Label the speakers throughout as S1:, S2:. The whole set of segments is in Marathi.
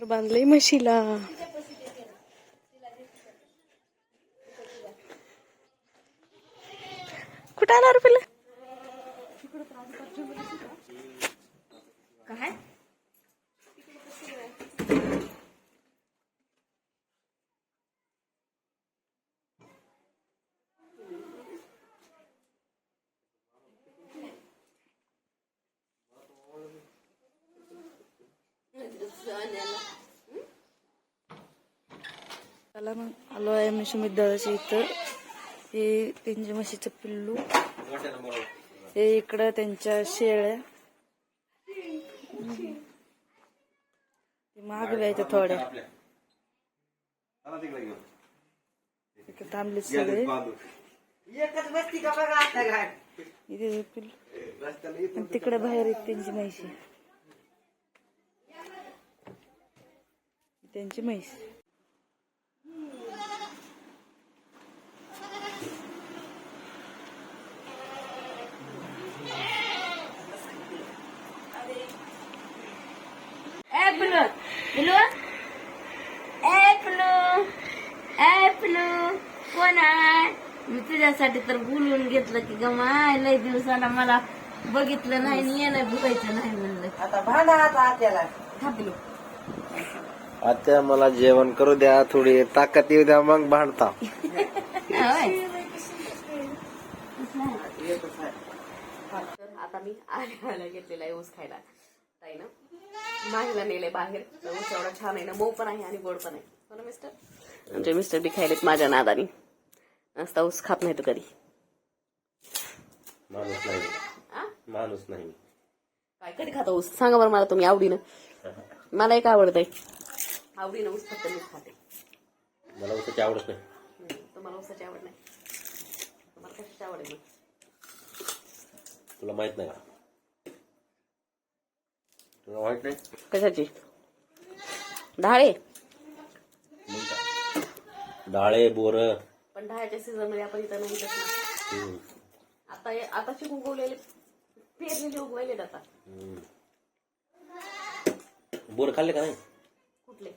S1: तर बांधले म्हशीला. कुठं आणणार रुपयाला
S2: काय?
S1: त्याला मग आलो आहे म्हशी मिद्दळाच्या इथं. हे त्यांच्या म्हशीचं पिल्लू. हे इकडं त्यांच्या शेळ्या. ते मागल्या इथं थोड्या. थांबले सगळे. इथे पिल्लू. तिकडे बाहेर आहेत त्यांची म्हैशी. त्यांची म्हैस
S2: ए पिलू पिलू ए पिलू ए पिलू आहे मी तुझ्यासाठी तर बोलवून घेतलं की गमाय लय दिवसाला मला बघितलं नाही आणि येणं बघायचं नाही म्हणलं.
S3: आता भांडा आता आत्याला.
S2: हा पिलू
S4: आता मला जेवण करू द्या थोडी ताकद येऊ द्या मग भांडता.
S2: होय. तर आता मी आल्याला घेतलेला आहे ऊस खायला. ताईनं. माहीला नेले बाहेर. तर ऊस एवढा छान आहे ना मऊ पण आहे आणि गोड पण आहे. हो ना मिस्टर आमचे मिस्टर बी खायलेत माझ्या नादानी. नसता ऊस खात नाही तो कधी.
S4: माणूस नाही? माणूस नाही.
S2: काय कधी खाता ऊस? सांगा बरं मला तुम्ही आवडीनं. मला एक आवडतंय आवडीनं ऊस फक्त मीच खाते.
S4: मला उसाची आवडत नाही.
S2: तुम्हाला ऊसाची आवड नाही? तुम्हाला कशाची आवड आहे?
S4: तुला माहीत नाही का? तुला माहीत नाही?
S2: कशाची? डाळे?
S4: डाळे बोर
S2: पण डाळ्याच्या सीझनमध्ये आपण इथं नाही आता आताचे उगवलेले पेरलेले उगवायले आता.
S4: बोर खाल्ले का नाही?
S2: कुठले?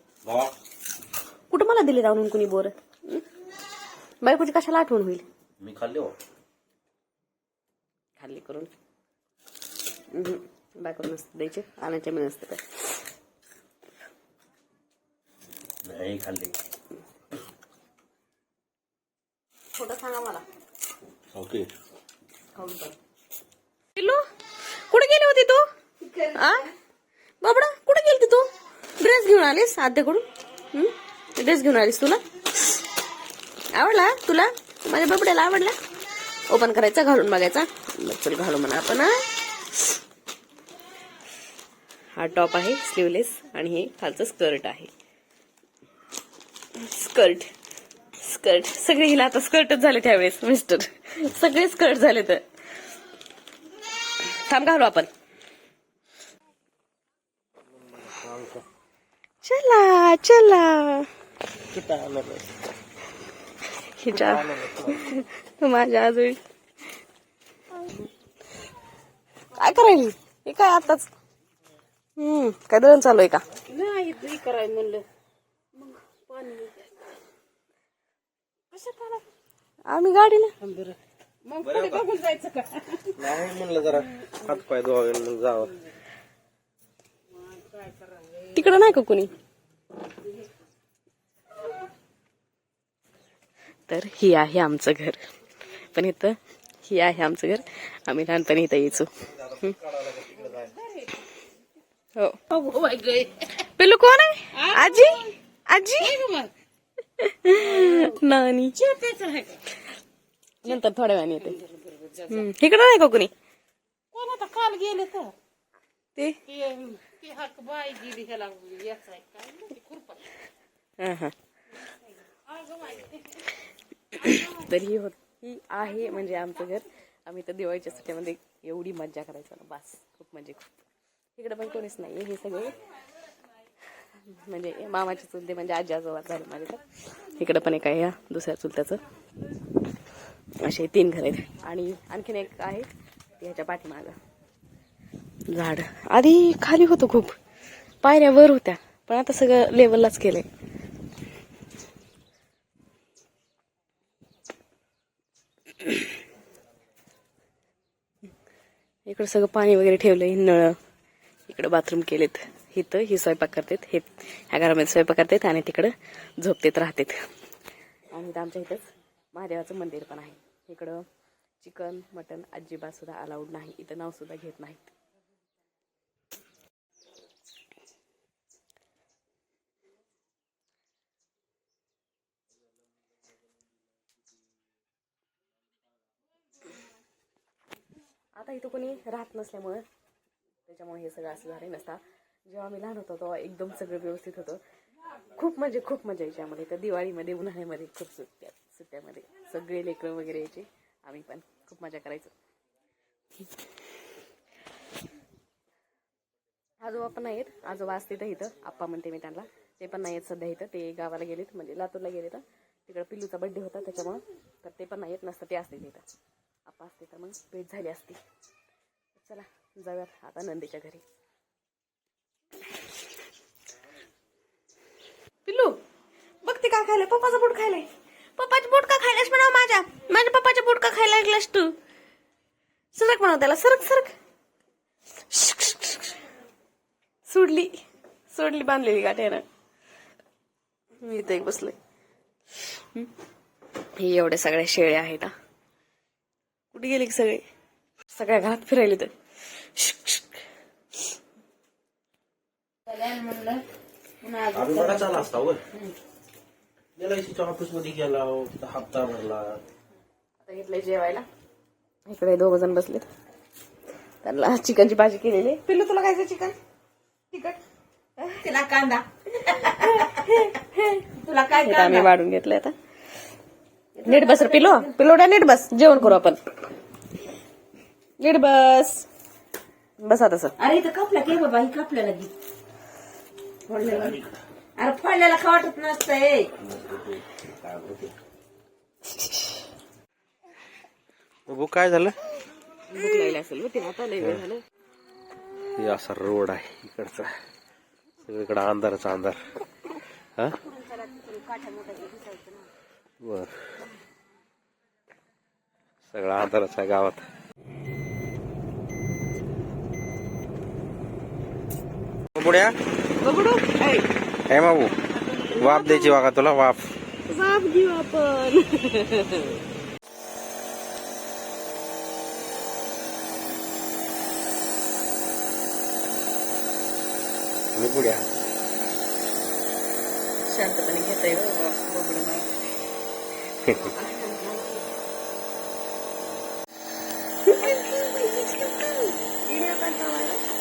S2: कुठं मला दिले जाऊन कुणी बोर? बायकोची कशाला आठवण होईल?
S4: मी खाल्ले हो.
S2: खाल्ली करून. हम्म. बायको नसते द्यायचे आणायचे मी नसते काय.
S4: नाही खाल्ले.
S2: छोटं सांगा मला.
S4: ओके.
S1: पिल्लू कुठे गेली होती तू? आ? बाबडा कुठे गेली तू? ड्रेस घेऊन आलीस आद्याकडून? ड्रेस घेऊन आलीस तुला? आवडला तुला? माझ्या बाबड्याला आवडला? ओपन करायचा घालून बघायचा. चल घालू म्हणा आपण हा. हा टॉप आहे स्लीवलेस आणि हे खालचं स्कर्ट आहे. Skirt skirt. सगळे हिला आता स्कर्टच झाले त्यावेळेस मिस्टर सगळे स्कर्ट झाले तर. थांब घालू आपण. चला चला. हिच्या माझ्या आजोळी. काय करायली? हे काय आताच? हम्म काय दळण चालू आहे का?
S2: नाही करायला म्हणलं.
S1: आम्ही गाडीला.
S4: नाही म्हणलं जरा हात पाय धुवावे मग जावं.
S1: तिकडं नाही का कुणी? तर ही आहे आमचं घर. पण इथं ही आहे आमचं घर. आम्ही लहानपणी इथं यायचो. हं. हो पिल्लू कोण आहे? आजी? आजी? नानी. नंतर थोड्या वेळाने येते. इकडं नाही का कुणी?
S5: कोण आता काल गेले तर?
S1: ते?
S5: हक बाई गेली ह्याला
S1: हा हा. तर ही होत ही आहे म्हणजे आमचं घर. आम्ही तर दिवाळीच्या सुट्ट्यामध्ये एवढी मज्जा करायचो ना बस. खूप म्हणजे खूप. इकडे पण कोणीच नाही हे सगळे. म्हणजे मामाचे चुलते म्हणजे आजी आजोबा झाले माझे तर. इकडं पण एक आहे या दुसऱ्या चुलत्याचं. असे तीन घर आहेत. आणि आणखीन एक आहे ह्याच्या पाठीमागं. झाड. आधी खाली होतं खूप. पायऱ्या वर होत्या पण आता सगळं लेवललाच केलंय. इकडं सगळं पाणी वगैरे ठेवलंय नळ. इकडं बाथरूम केलेत. इथं ही स्वयंपाक करतात हे ह्या घरामध्ये स्वयंपाक करतात आणि तिकडं झोपतेत राहतात. आणि इथं आमच्या इथंच महादेवाचं मंदिर पण आहे. इकडं चिकन मटन अजिबात सुद्धा अलाउड नाही. इथं नाव सुद्धा घेत नाहीत. आता इथं कोणी राहत नसल्यामुळं त्याच्यामुळे हे सगळं असं झालं नसता. जेव्हा आम्ही लहान होतो तेव्हा एकदम सगळं व्यवस्थित होतं. खूप म्हणजे खूप मजा यायची आम्हाला इथं. दिवाळीमध्ये उन्हाळ्यामध्ये खूप सुट्ट्या सुट्ट्यामध्ये. सगळे लेकरं वगैरे यायचे. आम्ही पण खूप मजा करायचो. आजोबा पण आहेत. आजोबा असते तर इथं. आप्पा म्हणते मी त्यांना. ते पण नाहीत सध्या इथं. ते गावाला गेलेत म्हणजे लातूरला गेले तर तिकडं पिल्लूचा बड्डे होता त्याच्यामुळं. तर ते पण नाहीत नसतं ते असते तिथं आप्पा असते तर मग भेट झाली असती. चला जाऊयात आता नंदीच्या घरी. पिल्लू बघ ते काय खायलंय. पप्पाचा बोट खायलाय. पप्पाचे बोट का खायलास म्हणा माझ्या? माझ्या पप्पाचे बोट का खायला लागलास तू? सरक म्हणा त्याला सरक सरक. सोडली सोडली बांधलेली गाठ्यानं. मी इथं हम्म. हे एवढे सगळ्या शेळ्या आहेत हा. कुठे गेले की सगळे? सगळ्या घरात फिरायले तर.
S2: म्हणलं. पुन्हा
S4: आम्ही बघा चाला असता वर गेला ऑफिसमध्ये गेला हप्ता भरला.
S1: आता घेतलंय जेवायला. इकडे दोघ जण बसलेत. त्यांना चिकनची भाजी केलेली. पिल्लू तुला खायचं चिकन? तिकट
S2: तिला कांदा. तुला काय
S1: हे आम्ही वाढून घेतलंय आता. नीट बस रे पिलो पिलोड्या नीट बस. जेवण करू आपण. नीट बस. बसा तसं
S2: अरे इथं कापला की बाबा ही कापल्याला गी फोडलेला. अरे फोडलेला खा वाटत नसतंय.
S4: बघू काय झालं?
S1: भूक लागली असेल हो तिला आता लय वेळ झालं.
S4: हे असा रोड आहे इकडचा. सगळीकडे अंधारच अंधार. हा? बर. सगळा अंधारच आहे गावात. बुड्या हे बाबू वाफ द्यायची बघा तुला वाफ.
S1: बाप घेऊ आपण.
S4: बुड्या
S1: शांतपणे घेता बघडू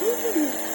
S2: थांब.